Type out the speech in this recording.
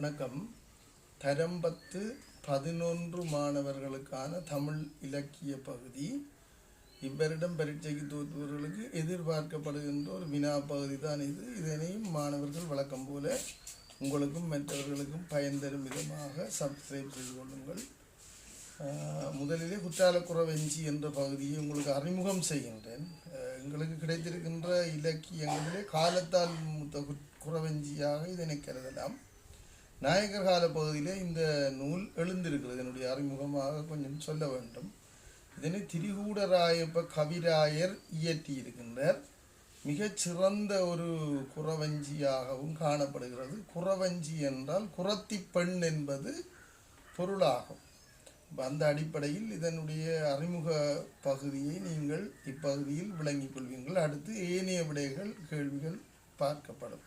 வணக்கம். தரம்பத்து பதினொன்று மாணவர்களுக்கான தமிழ் இலக்கிய பகுதி. இவ்வரிடம் பரீட்சைக்கு தோற்றுபவர்களுக்கு எதிர்பார்க்கப்படுகின்ற ஒரு வினா பகுதி தான் இது. இதனையும் மாணவர்கள் வழக்கம் போல உங்களுக்கும் மற்றவர்களுக்கும் பயன் தரும் விதமாக சப்ஸ்கிரைப் செய்து கொள்ளுங்கள். முதலிலே குற்றாலக்குறவெஞ்சி என்ற பகுதியை உங்களுக்கு அறிமுகம் செய்கின்றேன். எங்களுக்கு கிடைத்திருக்கின்ற இலக்கியங்களிலே காலத்தால் மூத்த குறவெஞ்சியாக இதனை கருதலாம். நாயகர் கால பகுதியிலே இந்த நூல் எழுந்திருக்கிறது. என்னுடைய அறிமுகமாக கொஞ்சம் சொல்ல வேண்டும். இதனை திரிகூடராயப்ப கவிராயர் இயற்றியிருக்கின்றார். மிகச் சிறந்த ஒரு குறவஞ்சியாகவும் காணப்படுகிறது. குறவஞ்சி என்றால் குரத்தி பெண் என்பது பொருளாகும். அந்த அடிப்படையில் இதனுடைய அறிமுக பகுதியை நீங்கள் இப்பகுதியில் விளங்கிக் கொள்வீர்கள். அடுத்து ஏனைய விடைகள் கேள்விகள் பார்க்கப்படும்.